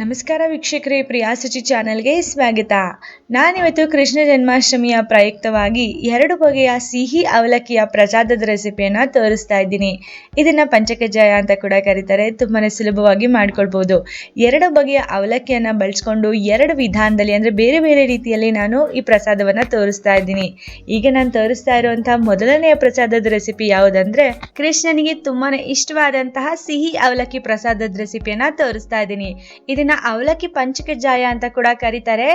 ನಮಸ್ಕಾರ ವೀಕ್ಷಕರೇ ಪ್ರಿಯಾಸಚಿ ಚಾನೆಲ್ಗೆ ಸ್ವಾಗತ. ನಾನಿವತ್ತು ಕೃಷ್ಣ ಜನ್ಮಾಷ್ಟಮಿಯ ಪ್ರಯುಕ್ತವಾಗಿ ಎರಡು ಬಗೆಯ ಸಿಹಿ ಅವಲಕ್ಕಿಯ ಪ್ರಸಾದದ ರೆಸಿಪಿಯನ್ನು ತೋರಿಸ್ತಾ ಇದ್ದೀನಿ. ಇದನ್ನು ಪಂಚಕಜ್ಜಾಯ ಅಂತ ಕೂಡ ಕರೀತಾರೆ ತುಂಬಾ ಸುಲಭವಾಗಿ ಮಾಡ್ಕೊಳ್ಬೋದು. ಎರಡು ಬಗೆಯ ಅವಲಕ್ಕಿಯನ್ನು ಬಳಸ್ಕೊಂಡು ಎರಡು ವಿಧಾನದಲ್ಲಿ ಅಂದರೆ ಬೇರೆ ಬೇರೆ ರೀತಿಯಲ್ಲಿ ನಾನು ಈ ಪ್ರಸಾದವನ್ನು ತೋರಿಸ್ತಾ ಇದ್ದೀನಿ. ಈಗ ನಾನು ತೋರಿಸ್ತಾ ಇರುವಂತಹ ಮೊದಲನೆಯ ಪ್ರಸಾದದ ರೆಸಿಪಿ ಯಾವುದಂದ್ರೆ ಕೃಷ್ಣನಿಗೆ ತುಂಬಾ ಇಷ್ಟವಾದಂತಹ ಸಿಹಿ ಅವಲಕ್ಕಿ ಪ್ರಸಾದದ ರೆಸಿಪಿಯನ್ನು ತೋರಿಸ್ತಾ ಇದ್ದೀನಿ. ಇದನ್ನ ಅವಲಕ್ಕಿ ಪಂಚಕಜ್ಜಾಯ ಅಂತ ಕೂಡ ಕರೀತಾರೆ.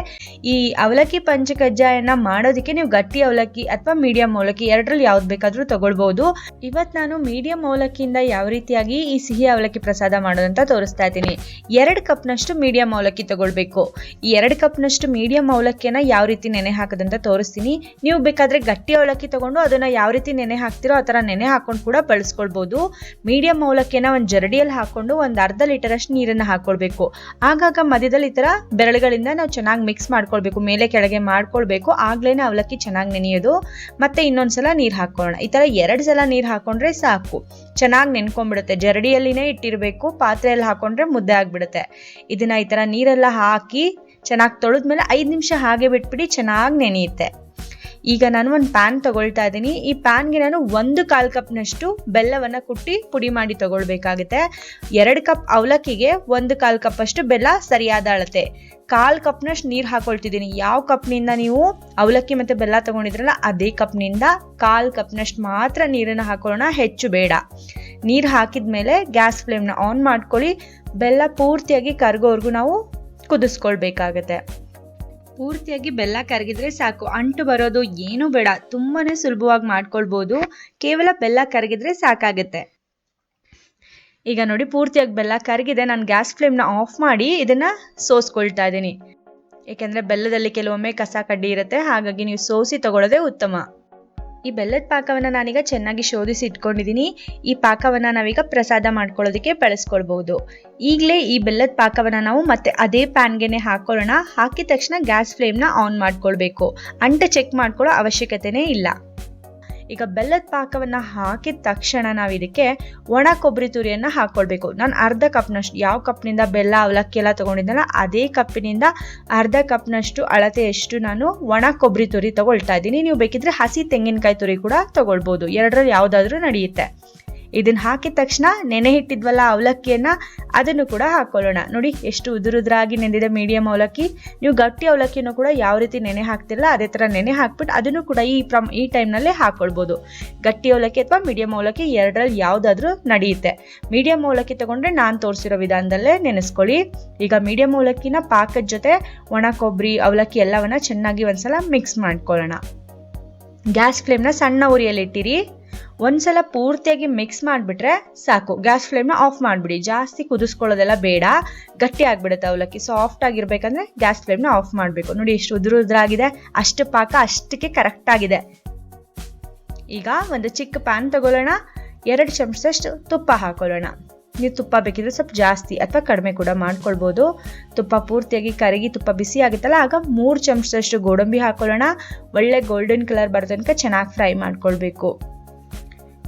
ಈ ಅವಲಕ್ಕಿ ಪಂಚಕಜ್ಜಾಯನ ಮಾಡೋದಕ್ಕೆ ನೀವು ಗಟ್ಟಿ ಅವಲಕ್ಕಿ ಅಥವಾ ಮೀಡಿಯಂ ಅವಲಕ್ಕಿ ಎರಡರಲ್ಲಿ ಯಾವ್ದು ಬೇಕಾದ್ರೂ ತಗೊಳ್ಬಹುದು ಇವತ್ತು ನಾನು ಮೀಡಿಯಂ ಅವಲಕ್ಕಿಯಿಂದ ಯಾವ ರೀತಿಯಾಗಿ ಈ ಸಿಹಿ ಅವಲಕ್ಕಿ ಪ್ರಸಾದ ಮಾಡೋದಂತ ತೋರಿಸ್ತಾ ಇದ್ದೀನಿ. ಎರಡು ಕಪ್ನಷ್ಟು ಮೀಡಿಯಂ ಅವಲಕ್ಕಿ ತಗೊಳ್ಬೇಕು. ಈ ಎರಡು ಕಪ್ನಷ್ಟು ಮೀಡಿಯಂ ಅವಲಕ್ಕಿಯನ್ನ ಯಾವ ರೀತಿ ನೆನೆ ಹಾಕೋದಂತ ತೋರಿಸ್ತೀನಿ. ನೀವು ಬೇಕಾದ್ರೆ ಗಟ್ಟಿ ಅವಲಕ್ಕಿ ತಗೊಂಡು ಅದನ್ನ ಯಾವ ರೀತಿ ನೆನೆ ಹಾಕ್ತಿರೋ ಆ ಥರ ನೆನೆ ಹಾಕೊಂಡು ಕೂಡ ಬಳಸ್ಕೊಳ್ಬಹುದು ಮೀಡಿಯಂ ಅವಲಕ್ಕಿಯನ್ನ ಒಂದು ಜರಡಿಯಲ್ಲಿ ಹಾಕೊಂಡು ಒಂದು ಅರ್ಧ ಲೀಟರ್ ಅಷ್ಟು ನೀರನ್ನು ಹಾಕೊಳ್ಬೇಕು. ಆಗಾಗ ಮಧ್ಯದಲ್ಲಿ ಈ ತರ ಬೆರಳುಗಳಿಂದ ನಾವು ಚೆನ್ನಾಗಿ ಮಿಕ್ಸ್ ಮಾಡ್ಕೊಳ್ಬೇಕು, ಮೇಲೆ ಕೆಳಗೆ ಮಾಡ್ಕೊಳ್ಬೇಕು, ಆಗ್ಲೇನೆ ಅವಲಕ್ಕಿ ಚೆನ್ನಾಗಿ ನೆನೆಯೋದು, ಮತ್ತೆ ಇನ್ನೊಂದ್ಸಲ ನೀರು ಹಾಕೊಳ್ಳೋಣ ಈ ತರ ಎರಡು ಸಲ ನೀರು ಹಾಕೊಂಡ್ರೆ ಸಾಕು. ಚೆನ್ನಾಗಿ ನೆನ್ಕೊಂಡ್ಬಿಡುತ್ತೆ. ಜರಡಿಯಲ್ಲಿನೇ ಇಟ್ಟಿರಬೇಕು, ಪಾತ್ರೆಯಲ್ಲಿ ಹಾಕೊಂಡ್ರೆ ಮುದ್ದೆ ಆಗಿಬಿಡುತ್ತೆ. ಇದನ್ನ ಈ ತರ ನೀರೆಲ್ಲ ಹಾಕಿ ಚೆನ್ನಾಗಿ ತೊಳೆದ್ಮೇಲೆ ಐದು ನಿಮಿಷ ಹಾಗೆ ಬಿಟ್ಬಿಡಿ ಚೆನ್ನಾಗಿ ನೆನೆಯುತ್ತೆ. ಈಗ ನಾನು ಒಂದು ಪ್ಯಾನ್ ತಗೊಳ್ತಾ ಇದ್ದೀನಿ ಈ ಪ್ಯಾನ್ಗೆ ನಾನು ಒಂದು ಕಾಲು ಕಪ್ನಷ್ಟು ಬೆಲ್ಲವನ್ನು ಕುಟ್ಟಿ ಪುಡಿ ಮಾಡಿ ತಗೊಳ್ಬೇಕಾಗುತ್ತೆ. ಎರಡು ಕಪ್ ಅವಲಕ್ಕಿಗೆ ಒಂದು ಕಾಲು ಕಪ್ ಅಷ್ಟು ಬೆಲ್ಲ ಸರಿಯಾದ ಅಳತೆ. ಕಾಲು ಕಪ್ನಷ್ಟು ನೀರು ಹಾಕೊಳ್ತಿದ್ದೀನಿ ಯಾವ ಕಪ್ನಿಂದ ನೀವು ಅವಲಕ್ಕಿ ಮತ್ತು ಬೆಲ್ಲ ತಗೊಂಡಿದ್ರಲ್ಲ, ಅದೇ ಕಪ್ನಿಂದ ಕಾಲು ಕಪ್ನಷ್ಟು ಮಾತ್ರ ನೀರನ್ನು ಹಾಕೊಳ್ಳೋಣ. ಹೆಚ್ಚು ಬೇಡ. ನೀರು ಹಾಕಿದ ಮೇಲೆ ಗ್ಯಾಸ್ ಫ್ಲೇಮ್ನ ಆನ್ ಮಾಡ್ಕೊಳ್ಳಿ. ಬೆಲ್ಲ ಪೂರ್ತಿಯಾಗಿ ಕರ್ಗೋವರೆಗೂ ನಾವು ಕುದಿಸ್ಕೊಳ್ಬೇಕಾಗತ್ತೆ. ಪೂರ್ತಿಯಾಗಿ ಬೆಲ್ಲ ಕರಗಿದ್ರೆ ಸಾಕು. ಅಂಟು ಬರೋದು ಏನೂ ಬೇಡ. ತುಂಬಾನೇ ಸುಲಭವಾಗಿ ಮಾಡ್ಕೊಳ್ಬೋದು. ಕೇವಲ ಬೆಲ್ಲ ಕರಗಿದ್ರೆ ಸಾಕಾಗುತ್ತೆ. ಈಗ ನೋಡಿ, ಪೂರ್ತಿಯಾಗಿ ಬೆಲ್ಲ ಕರಗಿದೆ. ನಾನು ಗ್ಯಾಸ್ ಫ್ಲೇಮ್ನ ಆಫ್ ಮಾಡಿ ಇದನ್ನ ಸೋಸ್ಕೊಳ್ತಾ ಇದ್ದೀನಿ. ಏಕೆಂದರೆ ಬೆಲ್ಲದಲ್ಲಿ ಕೆಲವೊಮ್ಮೆ ಕಸ ಕಡ್ಡಿ ಇರುತ್ತೆ. ಹಾಗಾಗಿ ನೀವು ಸೋಸಿ ತಗೊಳ್ಳೋದೇ ಉತ್ತಮ. ಈ ಬೆಲ್ಲದ ಪಾಕವನ್ನು ನಾನೀಗ ಚೆನ್ನಾಗಿ ಶೋಧಿಸಿ ಇಟ್ಕೊಂಡಿದ್ದೀನಿ ಈ ಪಾಕವನ್ನು ನಾವೀಗ ಪ್ರಸಾದ ಮಾಡ್ಕೊಳ್ಳೋದಕ್ಕೆ ಬಳಸ್ಕೊಳ್ಬಹುದು ಈಗಲೇ ಈ ಬೆಲ್ಲದ ಪಾಕವನ್ನು ನಾವು ಮತ್ತೆ ಅದೇ ಪ್ಯಾನ್ಗೆನೆ ಹಾಕೊಳ್ಳೋಣ. ಹಾಕಿದ ತಕ್ಷಣ ಗ್ಯಾಸ್ ಫ್ಲೇಮ್ನ ಆನ್ ಮಾಡ್ಕೊಳ್ಬೇಕು. ಅಂಟ ಚೆಕ್ ಮಾಡ್ಕೊಳ್ಳೋ ಅವಶ್ಯಕತೆನೇ ಇಲ್ಲ. ಈಗ ಬೆಲ್ಲದ ಪಾಕವನ್ನು ಹಾಕಿದ ತಕ್ಷಣ ನಾವು ಇದಕ್ಕೆ ಒಣ ಕೊಬ್ಬರಿ ತುರಿಯನ್ನು ಹಾಕ್ಕೊಳ್ಬೇಕು ನಾನು ಅರ್ಧ ಕಪ್ನಷ್ಟು, ಯಾವ ಕಪ್ನಿಂದ ಬೆಲ್ಲ, ಅವಲಕ್ಕಿ ಎಲ್ಲ ತೊಗೊಂಡಿದ್ದಲ್ಲ ಅದೇ ಕಪ್ಪಿನಿಂದ ಅರ್ಧ ಕಪ್ನಷ್ಟು ಅಳತೆಯಷ್ಟು ನಾನು ಒಣ ಕೊಬ್ಬರಿ ತುರಿ ತಗೊಳ್ತಾ ಇದ್ದೀನಿ. ನೀವು ಬೇಕಿದ್ರೆ ಹಸಿ ತೆಂಗಿನಕಾಯಿ ತುರಿ ಕೂಡ ತಗೊಳ್ಬೋದು. ಎರಡರಲ್ಲಿ ಯಾವುದಾದ್ರೂ ನಡೆಯುತ್ತೆ. ಇದನ್ನ ಹಾಕಿದ ತಕ್ಷಣ ನೆನೆ ಇಟ್ಟಿದ್ವಲ್ಲ ಅವಲಕ್ಕಿಯನ್ನ, ಅದನ್ನು ಕೂಡ ಹಾಕೊಳ್ಳೋಣ. ನೋಡಿ, ಎಷ್ಟು ಉದುರುದ್ರಾಗಿ ನೆಂದಿದೆ ಮೀಡಿಯಂ ಅವಲಕ್ಕಿ. ನೀವು ಗಟ್ಟಿ ಅವಲಕ್ಕಿನೂ ಕೂಡ ಯಾವ ರೀತಿ ನೆನೆ ಹಾಕ್ತಿರಲ್ಲ, ಅದೇ ಥರ ನೆನೆ ಹಾಕ್ಬಿಟ್ಟು ಅದನ್ನು ಕೂಡ ಈ ಪ್ರಮ್, ಈ ಟೈಮ್ನಲ್ಲೇ ಹಾಕ್ಕೊಳ್ಬೋದು ಗಟ್ಟಿ ಅವಲಕ್ಕಿ ಅಥವಾ ಮೀಡಿಯಂ ಅವಲಕ್ಕಿ ಎರಡರಲ್ಲಿ ಯಾವುದಾದ್ರೂ ನಡೆಯುತ್ತೆ. ಮೀಡಿಯಂ ಅವಲಕ್ಕಿ ತಗೊಂಡ್ರೆ ನಾನು ತೋರಿಸಿರೋ ವಿಧಾನದಲ್ಲೇ ನೆನೆಸ್ಕೊಳ್ಳಿ. ಈಗ ಮೀಡಿಯಂ ಅವಲಕ್ಕಿನ ಪಾಕದ ಜೊತೆ ಒಣ ಕೊಬ್ಬರಿ ಅವಲಕ್ಕಿ ಎಲ್ಲವನ್ನ ಚೆನ್ನಾಗಿ ಒಂದ್ಸಲ ಮಿಕ್ಸ್ ಮಾಡ್ಕೊಳ್ಳೋಣ. ಗ್ಯಾಸ್ ಫ್ಲೇಮ್ನ ಸಣ್ಣ ಉರಿಯಲ್ಲಿ ಇಟ್ಟಿರಿ ಒಂದ್ಸಲ ಪೂರ್ತಿಯಾಗಿ ಮಿಕ್ಸ್ ಮಾಡಿಬಿಟ್ರೆ ಸಾಕು. ಗ್ಯಾಸ್ ಫ್ಲೇಮ್ನ ಆಫ್ ಮಾಡಿಬಿಡಿ. ಜಾಸ್ತಿ ಕುದಿಸ್ಕೊಳ್ಳೋದೆಲ್ಲ ಬೇಡ. ಗಟ್ಟಿ ಆಗಿಬಿಡುತ್ತೆ ಅವಲಕ್ಕಿ. ಸಾಫ್ಟ್ ಆಗಿರ್ಬೇಕಂದ್ರೆ ಗ್ಯಾಸ್ ಫ್ಲೇಮ್ನ ಆಫ್ ಮಾಡಬೇಕು. ನೋಡಿ ಎಷ್ಟು ಉದುರು ಉದುರಾಗಿದೆ. ಅಷ್ಟು ಪಾಕ ಅಷ್ಟಕ್ಕೆ ಕರೆಕ್ಟ್ ಆಗಿದೆ. ಈಗ ಒಂದು ಚಿಕ್ಕ ಪ್ಯಾನ್ ತಗೊಳ್ಳೋಣ. ಎರಡು ಚಮಚದಷ್ಟು ತುಪ್ಪ ಹಾಕೊಳ್ಳೋಣ. ನೀವು ತುಪ್ಪ ಬೇಕಿದ್ರೆ ಸ್ವಲ್ಪ ಜಾಸ್ತಿ ಅಥವಾ ಕಡಿಮೆ ಕೂಡ ಮಾಡ್ಕೊಳ್ಬೋದು. ತುಪ್ಪ ಪೂರ್ತಿಯಾಗಿ ಕರಗಿ ತುಪ್ಪ ಬಿಸಿ ಆಗುತ್ತಲ್ಲ, ಆಗ ಮೂರು ಚಮಚದಷ್ಟು ಗೋಡಂಬಿ ಹಾಕೊಳ್ಳೋಣ. ಒಳ್ಳೆ ಗೋಲ್ಡನ್ ಕಲರ್ ಬರೋ ತನಕ ಚೆನ್ನಾಗಿ ಫ್ರೈ ಮಾಡ್ಕೊಳ್ಬೇಕು.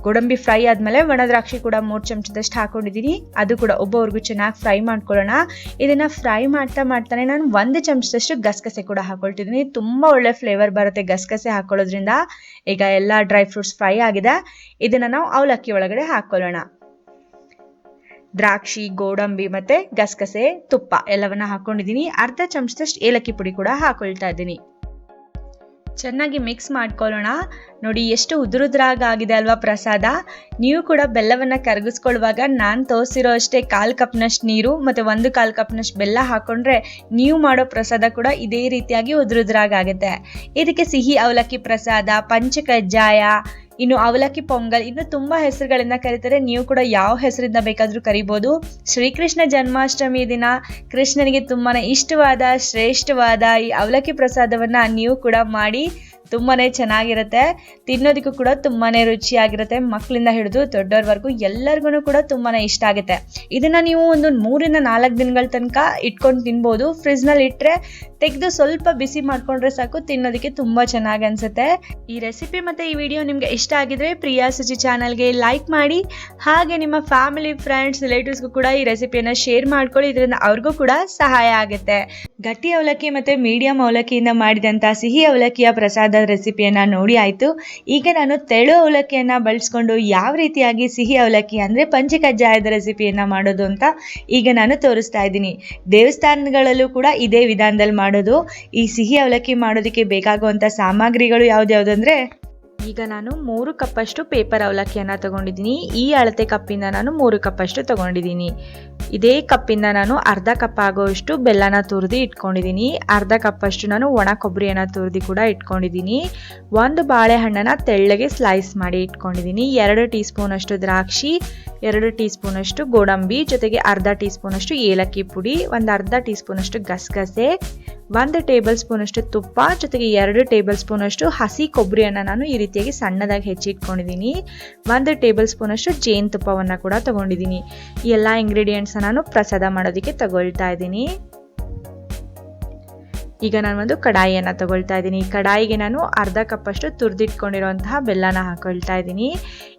ಗೋಡಂಬಿ ಫ್ರೈ ಆದಮೇಲೆ ಒಣ ದ್ರಾಕ್ಷಿ ಕೂಡ ಮೂರು ಚಮಚದಷ್ಟು ಹಾಕೊಂಡಿದ್ದೀನಿ ಅದು ಕೂಡ ಒಬ್ಬೊಬ್ರಿಗೂ ಚೆನ್ನಾಗಿ ಫ್ರೈ ಮಾಡ್ಕೊಳ್ಳೋಣ. ಇದನ್ನು ಫ್ರೈ ಮಾಡ್ತಾ ಮಾಡ್ತಾನೆ ನಾನು ಒಂದು ಚಮಚದಷ್ಟು ಗಸಗಸೆ ಕೂಡ ಹಾಕೊಳ್ತಿದ್ದೀನಿ ತುಂಬ ಒಳ್ಳೆ ಫ್ಲೇವರ್ ಬರುತ್ತೆ ಗಸಗಸೆ ಹಾಕೊಳ್ಳೋದ್ರಿಂದ. ಈಗ ಎಲ್ಲ ಡ್ರೈ ಫ್ರೂಟ್ಸ್ ಫ್ರೈ ಆಗಿದೆ. ಇದನ್ನು ನಾವು ಅವಲಕ್ಕಿ ಒಳಗಡೆ ಹಾಕೊಳ್ಳೋಣ. ದ್ರಾಕ್ಷಿ, ಗೋಡಂಬಿ ಮತ್ತೆ ಗಸಗಸೆ, ತುಪ್ಪ ಎಲ್ಲವನ್ನ ಹಾಕೊಂಡಿದ್ದೀನಿ ಅರ್ಧ ಚಮಚದಷ್ಟು ಏಲಕ್ಕಿ ಪುಡಿ ಕೂಡ ಹಾಕೊಳ್ತಾ ಇದ್ದೀನಿ. ಚೆನ್ನಾಗಿ ಮಿಕ್ಸ್ ಮಾಡ್ಕೊಳ್ಳೋಣ. ನೋಡಿ, ಎಷ್ಟು ಉದುರುದ್ರಾಗಿದೆ ಅಲ್ವಾ ಪ್ರಸಾದ. ನೀವು ಕೂಡ ಬೆಲ್ಲವನ್ನು ಕರಗಿಸ್ಕೊಳ್ಳುವಾಗ ನಾನು ತೋರಿಸಿರೋ ಅಷ್ಟೇ ಕಾಲು ಕಪ್ನಷ್ಟು ನೀರು ಮತ್ತು ಒಂದು ಕಾಲು ಕಪ್ನಷ್ಟು ಬೆಲ್ಲ ಹಾಕೊಂಡ್ರೆ ನೀವು ಮಾಡೋ ಪ್ರಸಾದ ಕೂಡ ಇದೇ ರೀತಿಯಾಗಿ ಉದುರುದ್ರಾಗ ಆಗುತ್ತೆ ಇದಕ್ಕೆ ಸಿಹಿ ಅವಲಕ್ಕಿ ಪ್ರಸಾದ, ಪಂಚಕಜ್ಜಾಯ ಇನ್ನು ಅವಲಕ್ಕಿ ಪೊಂಗಲ್, ಇನ್ನು ತುಂಬಾ ಹೆಸರುಗಳಿಂದ ಕರೀತಾರೆ. ನೀವು ಕೂಡ ಯಾವ ಹೆಸರಿಂದ ಬೇಕಾದರೂ ಕರಿಬೋದು. ಶ್ರೀಕೃಷ್ಣ ಜನ್ಮಾಷ್ಟಮಿ ದಿನ, ಕೃಷ್ಣನಿಗೆ ತುಂಬಾ ಇಷ್ಟವಾದ, ಶ್ರೇಷ್ಠವಾದ ಈ ಅವಲಕ್ಕಿ ಪ್ರಸಾದವನ್ನ ನೀವು ಕೂಡ ಮಾಡಿ ತುಂಬಾನೇ ಚೆನ್ನಾಗಿರುತ್ತೆ. ತಿನ್ನೋದಕ್ಕೂ ಕೂಡ ತುಂಬಾ ರುಚಿಯಾಗಿರುತ್ತೆ. ಮಕ್ಕಳಿಂದ ಹಿಡಿದು ದೊಡ್ಡವ್ರವರೆಗೂ ಎಲ್ಲರಿಗೂ ಕೂಡ ತುಂಬಾ ಇಷ್ಟ ಆಗುತ್ತೆ. ಇದನ್ನ ನೀವು ಒಂದು ಮೂರಿಂದ ನಾಲ್ಕು ದಿನಗಳ ತನಕ ಇಟ್ಕೊಂಡು ತಿನ್ಬೋದು. ಫ್ರಿಜ್ನಲ್ಲಿ ಇಟ್ಟರೆ ತೆಗೆದು ಸ್ವಲ್ಪ ಬಿಸಿ ಮಾಡ್ಕೊಂಡ್ರೆ ಸಾಕು, ತಿನ್ನೋದಕ್ಕೆ ತುಂಬ ಚೆನ್ನಾಗಿ ಅನ್ಸುತ್ತೆ. ಈ ರೆಸಿಪಿ ಮತ್ತು ಈ ವಿಡಿಯೋ ನಿಮಗೆ ಇಷ್ಟ ಆಗಿದ್ರೆ ಪ್ರಿಯಾ ಸುಚಿ ಚಾನಲ್ಗೆ ಲೈಕ್ ಮಾಡಿ, ಹಾಗೆ ನಿಮ್ಮ ಫ್ಯಾಮಿಲಿ, ಫ್ರೆಂಡ್ಸ್, ರಿಲೇಟಿವ್ಸ್ಗೂ ಕೂಡ ಈ ರೆಸಿಪಿಯನ್ನು ಶೇರ್ ಮಾಡ್ಕೊಳ್ಳಿ. ಇದರಿಂದ ಅವ್ರಿಗೂ ಕೂಡ ಸಹಾಯ ಆಗುತ್ತೆ. ಗಟ್ಟಿ ಅವಲಕ್ಕಿ ಮತ್ತು ಮೀಡಿಯಂ ಅವಲಕ್ಕಿಯಿಂದ ಮಾಡಿದಂಥ ಸಿಹಿ ಅವಲಕ್ಕಿಯ ಪ್ರಸಾದ ರೆಸಿಪಿಯನ್ನು ನೋಡಿ ಆಯಿತು. ಈಗ ನಾನು ತೆಳು ಅವಲಕ್ಕಿಯನ್ನು ಬಳಸ್ಕೊಂಡು ಯಾವ ರೀತಿಯಾಗಿ ಸಿಹಿ ಅವಲಕ್ಕಿ ಅಂದರೆ ಪಂಚಕಜ್ಜಾಯದ ರೆಸಿಪಿಯನ್ನು ಮಾಡೋದು ಅಂತ ಈಗ ನಾನು ತೋರಿಸ್ತಾ ಇದ್ದೀನಿ. ದೇವಸ್ಥಾನಗಳಲ್ಲೂ ಕೂಡ ಇದೇ ವಿಧಾನದಲ್ಲಿ ಮಾಡೋದು. ಈ ಸಿಹಿ ಅವಲಕ್ಕಿ ಮಾಡೋದಕ್ಕೆ ಬೇಕಾಗುವಂಥ ಸಾಮಗ್ರಿಗಳು ಯಾವ್ದು ಅಂದರೆ ಈಗ ನಾನು ಮೂರು ಕಪ್ಪಷ್ಟು ಪೇಪರ್ ಅವಲಕ್ಕಿಯನ್ನು ತಗೊಂಡಿದ್ದೀನಿ. ಈ ಅಳತೆ ಕಪ್ಪಿಂದ ನಾನು ಮೂರು ಕಪ್ಪಷ್ಟು ತಗೊಂಡಿದ್ದೀನಿ. ಇದೇ ಕಪ್ಪಿಂದ ನಾನು ಅರ್ಧ ಕಪ್ ಆಗೋಷ್ಟು ಬೆಲ್ಲನ ತುರಿದು ಇಟ್ಕೊಂಡಿದ್ದೀನಿ. ಅರ್ಧ ಕಪ್ಪಷ್ಟು ನಾನು ಒಣ ಕೊಬ್ಬರಿಯನ್ನು ತುರಿದು ಕೂಡ ಇಟ್ಕೊಂಡಿದ್ದೀನಿ. ಒಂದು ಬಾಳೆಹಣ್ಣನ್ನು ತೆಳ್ಳಗೆ ಸ್ಲೈಸ್ ಮಾಡಿ ಇಟ್ಕೊಂಡಿದ್ದೀನಿ. ಎರಡು ಟೀ ಸ್ಪೂನಷ್ಟು ದ್ರಾಕ್ಷಿ, ಎರಡು ಟೀ ಸ್ಪೂನಷ್ಟು ಗೋಡಂಬಿ, ಜೊತೆಗೆ ಅರ್ಧ ಟೀ ಸ್ಪೂನಷ್ಟು ಏಲಕ್ಕಿ ಪುಡಿ, ಒಂದು ಅರ್ಧ ಟೀ ಸ್ಪೂನಷ್ಟು ಗಸಗಸೆ ಒಂದು ಟೇಬಲ್ ಸ್ಪೂನಷ್ಟು ತುಪ್ಪ, ಜೊತೆಗೆ ಎರಡು ಟೇಬಲ್ ಸ್ಪೂನಷ್ಟು ಹಸಿ ಕೊಬ್ಬರಿಯನ್ನು ನಾನು ಈ ರೀತಿಯಾಗಿ ಸಣ್ಣದಾಗಿ ಹೆಚ್ಚಿಟ್ಕೊಂಡಿದ್ದೀನಿ. ಒಂದು ಟೇಬಲ್ ಸ್ಪೂನಷ್ಟು ಜೇನುತುಪ್ಪವನ್ನು ಕೂಡ ತಗೊಂಡಿದ್ದೀನಿ. ಎಲ್ಲ ಇಂಗ್ರೀಡಿಯೆಂಟ್ಸ್ ನಾನು ಪ್ರಸಾದ ಮಾಡೋದಕ್ಕೆ ತಗೊಳ್ತಾ ಇದ್ದೀನಿ. ಈಗ ನಾನು ಒಂದು ಕಡಾಯಿಯನ್ನು ತಗೊಳ್ತಾ ಇದ್ದೀನಿ. ಕಡಾಯಿಗೆ ನಾನು ಅರ್ಧ ಕಪ್ಪಷ್ಟು ತುರಿದಿಟ್ಕೊಂಡಿರುವಂತಹ ಬೆಲ್ಲನ ಹಾಕೊಳ್ತಾ ಇದ್ದೀನಿ.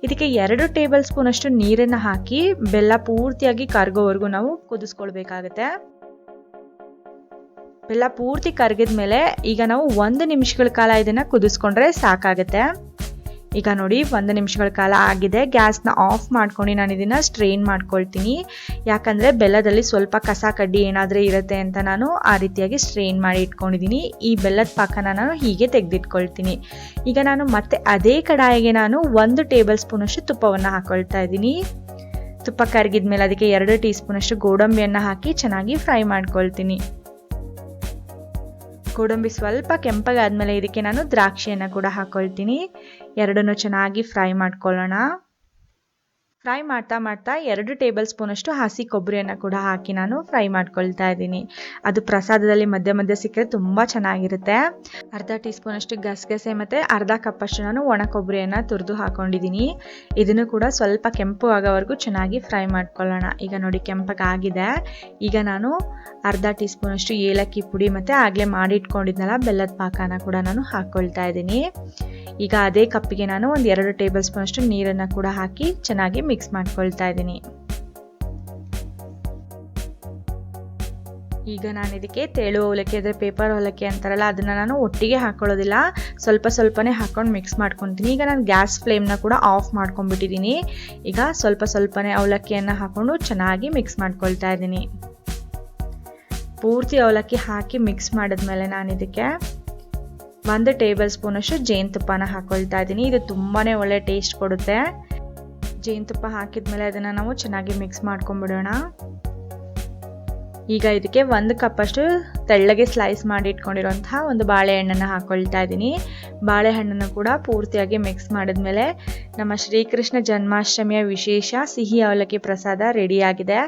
ಇದಕ್ಕೆ ಎರಡು ಟೇಬಲ್ ಸ್ಪೂನಷ್ಟು ನೀರನ್ನು ಹಾಕಿ ಬೆಲ್ಲ ಪೂರ್ತಿಯಾಗಿ ಕರ್ಗೋವರೆಗೂ ನಾವು ಕುದಿಸ್ಕೊಳ್ಬೇಕಾಗತ್ತೆ. ಬೆಲ್ಲ ಪೂರ್ತಿ ಕರಗಿದ ಮೇಲೆ ಈಗ ನಾವು ಒಂದು ನಿಮಿಷಗಳ ಕಾಲ ಇದನ್ನು ಕುದಿಸ್ಕೊಂಡ್ರೆ ಸಾಕಾಗುತ್ತೆ. ಈಗ ನೋಡಿ, ಒಂದು ನಿಮಿಷಗಳ ಕಾಲ ಆಗಿದೆ. ಗ್ಯಾಸ್ನ ಆಫ್ ಮಾಡ್ಕೊಂಡು ನಾನು ಇದನ್ನು ಸ್ಟ್ರೈನ್ ಮಾಡ್ಕೊಳ್ತೀನಿ. ಯಾಕಂದರೆ ಬೆಲ್ಲದಲ್ಲಿ ಸ್ವಲ್ಪ ಕಸ ಕಡ್ಡಿ ಏನಾದರೂ ಇರುತ್ತೆ ಅಂತ ನಾನು ಆ ರೀತಿಯಾಗಿ ಸ್ಟ್ರೈನ್ ಮಾಡಿ ಇಟ್ಕೊಂಡಿದ್ದೀನಿ ಈ ಬೆಲ್ಲದ ಪಾಕನ ನಾನು ಹೀಗೆ ತೆಗೆದಿಟ್ಕೊಳ್ತೀನಿ. ಈಗ ನಾನು ಮತ್ತೆ ಅದೇ ಕಡಾಯಿಗೆ ನಾನು ಒಂದು ಟೇಬಲ್ ಸ್ಪೂನಷ್ಟು ತುಪ್ಪವನ್ನು ಹಾಕ್ಕೊಳ್ತಾ ಇದ್ದೀನಿ. ತುಪ್ಪ ಕರಗಿದ ಮೇಲೆ ಅದಕ್ಕೆ ಎರಡು ಟೀ ಸ್ಪೂನಷ್ಟು ಗೋಡಂಬಿಯನ್ನು ಹಾಕಿ ಚೆನ್ನಾಗಿ ಫ್ರೈ ಮಾಡ್ಕೊಳ್ತೀನಿ. ಗೋಡಂಬಿ ಸ್ವಲ್ಪ ಕೆಂಪಗಾದ್ಮೇಲೆ ಇದಕ್ಕೆ ನಾನು ದ್ರಾಕ್ಷಿಯನ್ನು ಕೂಡ ಹಾಕೊಳ್ತೀನಿ. ಎರಡನ್ನೂ ಚೆನ್ನಾಗಿ ಫ್ರೈ ಮಾಡ್ಕೊಳ್ಳೋಣ. ಫ್ರೈ ಮಾಡ್ತಾ ಮಾಡ್ತಾ ಎರಡು ಟೇಬಲ್ ಸ್ಪೂನಷ್ಟು ಹಸಿ ಕೊಬ್ಬರಿಯನ್ನು ಕೂಡ ಹಾಕಿ ನಾನು ಫ್ರೈ ಮಾಡ್ಕೊಳ್ತಾ ಇದ್ದೀನಿ. ಅದು ಪ್ರಸಾದದಲ್ಲಿ ಮಧ್ಯ ಮಧ್ಯ ಸಿಕ್ಕರೆ ತುಂಬ ಚೆನ್ನಾಗಿರುತ್ತೆ. ಅರ್ಧ ಟೀ ಸ್ಪೂನಷ್ಟು ಗಸಗಸೆ ಮತ್ತು ಅರ್ಧ ಕಪ್ಪಷ್ಟು ನಾನು ಒಣ ಕೊಬ್ಬರಿಯನ್ನು ತುರಿದು ಹಾಕೊಂಡಿದ್ದೀನಿ. ಇದನ್ನು ಕೂಡ ಸ್ವಲ್ಪ ಕೆಂಪು ಆಗೋವರೆಗೂ ಚೆನ್ನಾಗಿ ಫ್ರೈ ಮಾಡ್ಕೊಳ್ಳೋಣ. ಈಗ ನೋಡಿ ಕೆಂಪಗಾಗಿದೆ ಈಗ ನಾನು ಅರ್ಧ ಟೀ ಸ್ಪೂನಷ್ಟು ಏಲಕ್ಕಿ ಪುಡಿ ಮತ್ತು ಆಗಲೇ ಮಾಡಿಟ್ಕೊಂಡಿದ್ನಲ್ಲ ಬೆಲ್ಲದ ಪಾಕನ ಕೂಡ ನಾನು ಹಾಕ್ಕೊಳ್ತಾ ಇದ್ದೀನಿ. ಈಗ ಅದೇ ಕಪ್ಪಿಗೆ ನಾನು ಒಂದು ಎರಡು ಟೇಬಲ್ ಸ್ಪೂನಷ್ಟು ನೀರನ್ನು ಕೂಡ ಹಾಕಿ ಚೆನ್ನಾಗಿ ಮಾಡ್ಕೊಳ್ತಾ ಇದ್ದೀನಿ. ಈಗ ನಾನು ಇದಕ್ಕೆ ತೆಳು ಅವಲಕ್ಕಿ ಅಂದರೆ ಪೇಪರ್ ಅವಲಕ್ಕಿ ಅಂತಾರಲ್ಲ, ಅದನ್ನು ನಾನು ಒಟ್ಟಿಗೆ ಹಾಕೊಳ್ಳೋದಿಲ್ಲ. ಸ್ವಲ್ಪ ಸ್ವಲ್ಪನೇ ಹಾಕೊಂಡು ಮಿಕ್ಸ್ ಮಾಡ್ಕೊತೀನಿ. ಈಗ ನಾನು ಗ್ಯಾಸ್ ಫ್ಲೇಮ್ನ ಕೂಡ ಆಫ್ ಮಾಡ್ಕೊಂಡ್ಬಿಟ್ಟಿದ್ದೀನಿ. ಈಗ ಸ್ವಲ್ಪ ಸ್ವಲ್ಪನೇ ಅವಲಕ್ಕಿಯನ್ನು ಹಾಕ್ಕೊಂಡು ಚೆನ್ನಾಗಿ ಮಿಕ್ಸ್ ಮಾಡ್ಕೊಳ್ತಾ ಇದ್ದೀನಿ. ಪೂರ್ತಿ ಅವಲಕ್ಕಿ ಹಾಕಿ ಮಿಕ್ಸ್ ಮಾಡಿದ್ಮೇಲೆ ನಾನು ಇದಕ್ಕೆ ಒಂದು ಟೇಬಲ್ ಸ್ಪೂನಷ್ಟು ಜೇನುತುಪ್ಪನ ಹಾಕ್ಕೊಳ್ತಾ ಇದ್ದೀನಿ. ಇದು ತುಂಬಾ ಒಳ್ಳೆ ಟೇಸ್ಟ್ ಕೊಡುತ್ತೆ. ಜೇನುತುಪ್ಪ ಹಾಕಿದ್ಮೇಲೆ ಅದನ್ನು ನಾವು ಚೆನ್ನಾಗಿ ಮಿಕ್ಸ್ ಮಾಡ್ಕೊಂಬಿಡೋಣ. ಈಗ ಇದಕ್ಕೆ ಒಂದು ಕಪ್ಪಷ್ಟು ತೆಳ್ಳಗೆ ಸ್ಲೈಸ್ ಮಾಡಿ ಇಟ್ಕೊಂಡಿರುವಂತಹ ಒಂದು ಬಾಳೆಹಣ್ಣನ್ನು ಹಾಕ್ಕೊಳ್ತಾ ಇದ್ದೀನಿ. ಬಾಳೆಹಣ್ಣನ್ನು ಕೂಡ ಪೂರ್ತಿಯಾಗಿ ಮಿಕ್ಸ್ ಮಾಡಿದ್ಮೇಲೆ ನಮ್ಮ ಶ್ರೀಕೃಷ್ಣ ಜನ್ಮಾಷ್ಟಮಿಯ ವಿಶೇಷ ಸಿಹಿ ಅವಲಕ್ಕಿ ಪ್ರಸಾದ ರೆಡಿಯಾಗಿದೆ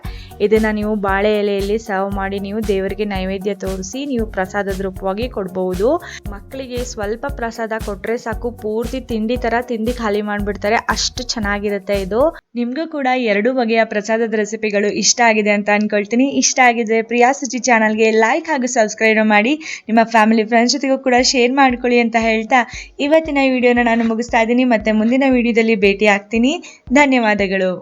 ಇದನ್ನು ನೀವು ಬಾಳೆ ಎಲೆಯಲ್ಲಿ ಸರ್ವ್ ಮಾಡಿ ನೀವು ದೇವರಿಗೆ ನೈವೇದ್ಯ ತೋರಿಸಿ ನೀವು ಪ್ರಸಾದದ ರೂಪವಾಗಿ ಕೊಡ್ಬೋದು. ಮಕ್ಕಳಿಗೆ ಸ್ವಲ್ಪ ಪ್ರಸಾದ ಕೊಟ್ಟರೆ ಸಾಕು, ಪೂರ್ತಿ ತಿಂಡಿ ಥರ ತಿಂಡಿ ಖಾಲಿ ಮಾಡಿಬಿಡ್ತಾರೆ. ಅಷ್ಟು ಚೆನ್ನಾಗಿರುತ್ತೆ ಇದು. ನಿಮಗೂ ಕೂಡ ಎರಡು ಬಗೆಯ ಪ್ರಸಾದದ ರೆಸಿಪಿಗಳು ಇಷ್ಟ ಆಗಿದೆ ಅಂತ ಅನ್ಕೊಳ್ತೀನಿ. ಇಷ್ಟ ಆಗಿದೆ ಪ್ರಿಯಾ ಸುಚಿ ಚಾನಲ್ಗೆ ಲೈಕ್ ಹಾಗೂ ಸಬ್ಸ್ಕ್ರೈಬ್ ಮಾಡಿ, ನಿಮ್ಮ ಫ್ಯಾಮಿಲಿ ಫ್ರೆಂಡ್ಸ್ ಜೊತೆಗೂ ಕೂಡ ಶೇರ್ ಮಾಡ್ಕೊಳ್ಳಿ ಅಂತ ಹೇಳ್ತಾ ಇವತ್ತಿನ ವಿಡಿಯೋನ ನಾನು ಮುಗಿಸ್ತಾ ಇದ್ದೀನಿ. ಮತ್ತೆ ಮುಂದಿನ ವಿಡಿಯೋದಲ್ಲಿ ಭೇಟಿ ಆಗ್ತೀನಿ ಧನ್ಯವಾದಗಳು.